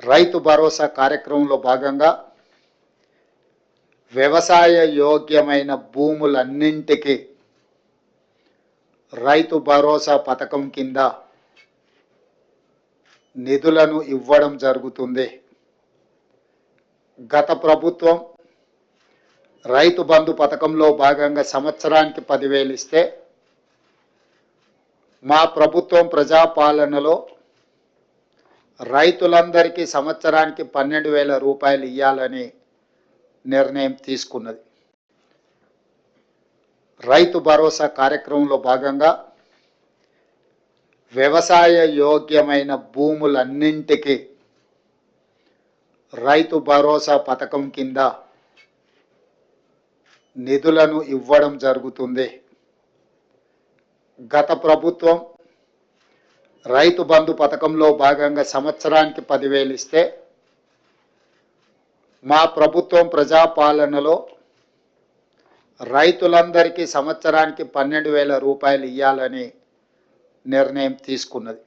రైతు భరోసా కార్యక్రమంలో భాగంగా వ్యవసాయ యోగ్యమైన భూములన్నింటికి రైతు భరోసా పథకం కింద నిధులను ఇవ్వడం జరుగుతుంది. గత ప్రభుత్వం రైతు బంధు పథకంలో భాగంగా సంవత్సరానికి పదివేలు ఇస్తే మా ప్రభుత్వం ప్రజాపాలనలో రైతులందరికీ సంవత్సరానికి పన్నెండు వేల రూపాయలు ఇవ్వాలని నిర్ణయం తీసుకున్నది. రైతు భరోసా కార్యక్రమంలో భాగంగా వ్యవసాయ యోగ్యమైన భూములన్నింటికి రైతు భరోసా పథకం కింద నిధులను ఇవ్వడం జరుగుతుంది. గత ప్రభుత్వం రైతు బంధు పథకంలో భాగంగా సంవత్సరానికి పదివేలు ఇస్తే మా ప్రభుత్వం ప్రజాపాలనలో రైతులందరికీ సంవత్సరానికి పన్నెండు వేల రూపాయలు ఇవ్వాలని నిర్ణయం తీసుకున్నది.